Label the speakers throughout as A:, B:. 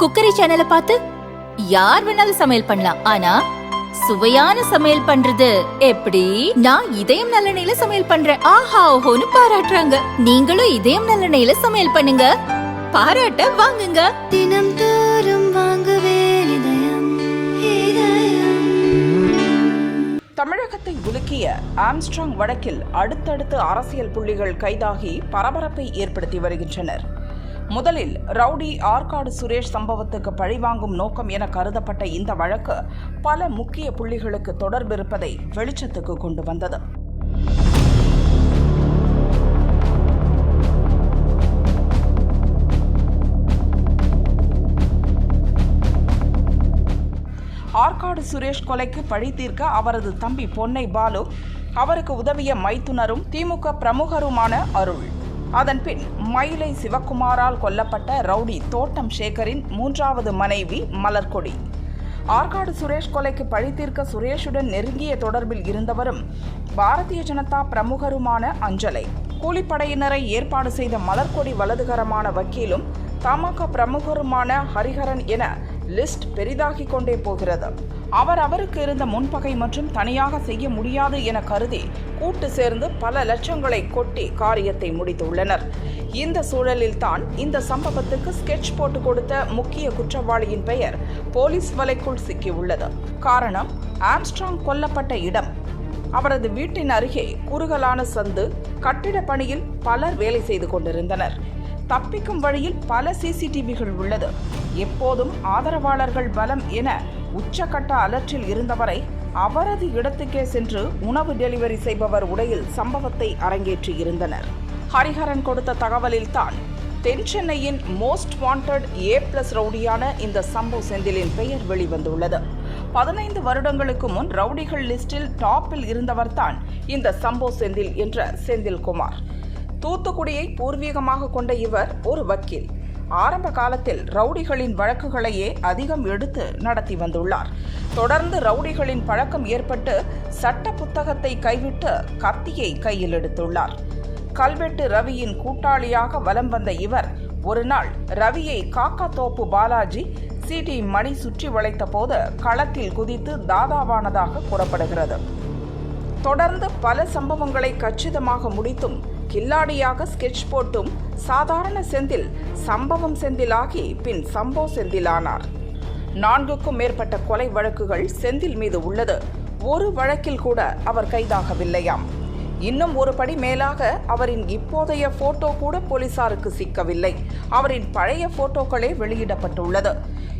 A: Cookery சேனலை பார்த்து யார் வேணாலும் சமையல் பண்ணலாம். ஆனா சுவையான சமையல் பண்றது எப்படி? நான் இதயம் நல்லெண்ணெயில சமையல் பண்றேன். ஆஹா ஓஹோன்னு பாராட்டுறாங்க. நீங்களும் இதயம் நல்லெண்ணெயில சமையல் பண்ணுங்க. பாராட்ட வாங்குங்க.
B: தினம் தோறும் வாங்குவே இதயம் இதயம்.
C: தமிழகத்தை உலுக்கிய ஆம்ஸ்ட்ராங் வழக்கில் அடுத்தடுத்து அரசியல் புள்ளிகள் கைதாகி பரபரப்பை ஏற்படுத்தி வருகின்றனர். முதலில் ரவுடி ஆற்காடு சுரேஷ் சம்பவத்துக்கு பழிவாங்கும் நோக்கம் என கருதப்பட்ட இந்த வழக்கு பல முக்கிய புள்ளிகளுக்கு தொடர்பிருப்பதை வெளிச்சத்துக்கு கொண்டு வந்தது. ஆற்காடு சுரேஷ் கொலைக்கு பழி தீர்க்க அவரது தம்பி பொன்னை பாலு அவருக்கு உதவிய மைத்துனரும் திமுக பிரமுகருமான அருள். அதன்பின் மயிலை சிவக்குமாரால் கொல்லப்பட்ட ரவுடி தோட்டம் சேகரின் மூன்றாவது மனைவி மலர்கொடி. ஆற்காடு சுரேஷ் கொலைக்கு பழித்தீர்க்க சுரேஷுடன் நெருங்கிய தொடர்பில் இருந்தவரும் பாரதிய ஜனதா பிரமுகருமான அஞ்சலை. கூலிப்படையினரை ஏற்பாடு செய்த மலர்கொடி வலதுகரமான வக்கீலும் தமாக பிரமுகருமான ஹரிஹரன் என லிஸ்ட் பெரிதாகிக் கொண்டே போகிறது. அவர் அவருக்கு இருந்த முன்பகை மற்றும் தனியாக செய்ய முடியாது என கருதி கூட்டு சேர்ந்து பல லட்சங்களை கொட்டி காரியத்தை முடித்துள்ளனர். இந்த சூழலில் தான் இந்த சம்பவத்துக்கு ஸ்கெட்ச் போட்டு கொடுத்த முக்கிய குற்றவாளியின் பெயர் போலீஸ் வலைக்குள் சிக்கியுள்ளது. காரணம் ஆம்ஸ்ட்ராங் கொல்லப்பட்ட இடம். அவரது வீட்டின் அருகே குறுகலான சந்து கட்டிட பணியில் பலர் வேலை செய்து கொண்டிருந்தனர். தப்பிக்கும் வழியில் பல சிசிடிவிகள் உள்ளது. எப்போதும் ஆதரவாளர்கள் பலம் என உச்சக்கட்ட அலற்றில் இருந்தவரை அவரது இடத்துக்கே சென்று உணவு டெலிவரி செய்பவர் உடையில் சம்பவத்தை அரங்கேற்றி இருந்தனர். ஹரிஹரன் கொடுத்த தகவலில் தான் தென் சென்னையின் மோஸ்ட் வாண்டட் ஏ பிளஸ் ரவுடியான இந்த சம்பு செந்திலின் பெயர் வெளிவந்துள்ளது. பதினைந்து வருடங்களுக்கு முன் ரவுடிகள் லிஸ்டில் டாப்பில் இருந்தவர்தான் இந்த சம்போ செந்தில் என்ற செந்தில்குமார். தூத்துக்குடியை பூர்வீகமாக கொண்ட இவர் ஒரு வக்கீல். ஆரம்ப காலத்தில் ரவுடிகளின் வழக்குகளையே அதிகம் எடுத்து நடத்தி வந்துள்ளார். தொடர்ந்து ரவுடிகளின் பழக்கம் ஏற்பட்டு சட்ட புத்தகத்தை கைவிட்டு கத்தியை கையில் எடுத்துள்ளார். கல்வெட்டு ரவியின் கூட்டாளியாக வலம் வந்த இவர் ஒரு நாள் ரவியை காக்காத்தோப்பு பாலாஜி சிடி மணி சுற்றி வளைத்த போது களத்தில் குதித்து தாதாவானதாக கூறப்படுகிறது. தொடர்ந்து பல சம்பவங்களை கச்சிதமாக முடித்தும் கில்லாடியாக ஸ்கெட்ச் போட்டும் சாதாரண செந்தில் சம்பவம் செந்திலாகி பின் சம்போ செந்திலானார். நான்குக்கும் மேற்பட்ட கொலை வழக்குகள் செந்தில் மீது உள்ளது. ஒரு வழக்கில் கூட அவர் கைதாகவில்லையாம். இன்னும் ஒரு படி மேலாக அவரின் இப்போதைய போட்டோ கூட போலீசாருக்கு சிக்கவில்லை. அவரின் பழைய போட்டோக்களே வெளியிடப்பட்டுள்ளது.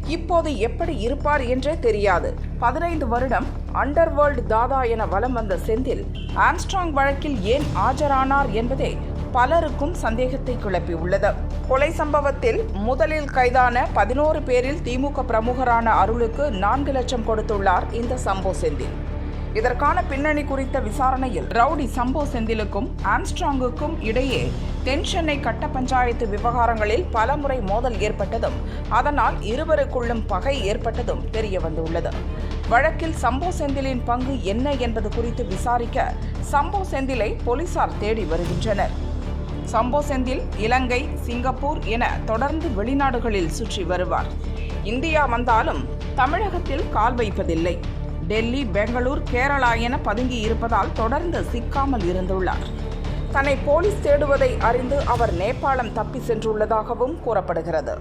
C: இப்போது எப்படி இருப்பார் என்றே தெரியாது. பதினைந்து வருடம் அண்டர்வேர்ல்டு தாதா என வலம் வந்த செந்தில் ஆம்ஸ்ட்ராங் வழக்கில் ஏன் ஆஜரானார் என்பதே பலருக்கும் சந்தேகத்தை கிளப்பியுள்ளது. கொலை சம்பவத்தில் முதலில் கைதான பதினோரு பேரில் திமுக பிரமுகரான அருளுக்கு நான்கு லட்சம் கொடுத்துள்ளார் இந்த சம்போ செந்தில். இதற்கான பின்னணி குறித்த விசாரணையில் ரவுடி சம்போ செந்திலுக்கும் ஆம்ஸ்ட்ராங்குக்கும் இடையே தென் சென்னை கட்ட பஞ்சாயத்து விவகாரங்களில் பலமுறை மோதல் ஏற்பட்டதும் அதனால் இருவருக்குள்ளும் பகை ஏற்பட்டதும் தெரிய வந்துள்ளது. வழக்கில் சம்போ செந்திலின் பங்கு என்ன என்பது குறித்து விசாரிக்க சம்போ செந்திலை போலீசார் தேடி வருகின்றனர். சம்போ செந்தில் இலங்கை சிங்கப்பூர் என தொடர்ந்து வெளிநாடுகளில் சுற்றி வருவார். இந்தியா வந்தாலும் தமிழகத்தில் கால் வைப்பதில்லை. டெல்லி பெங்களூர் கேரளா என பதுங்கி இருப்பதால் தொடர்ந்து சிக்காமல் இருந்துள்ளார். தன்னை போலீஸ் தேடுவதை அறிந்து அவர் நேபாளம் தப்பி சென்றுள்ளதாகவும் கூறப்படுகிறது.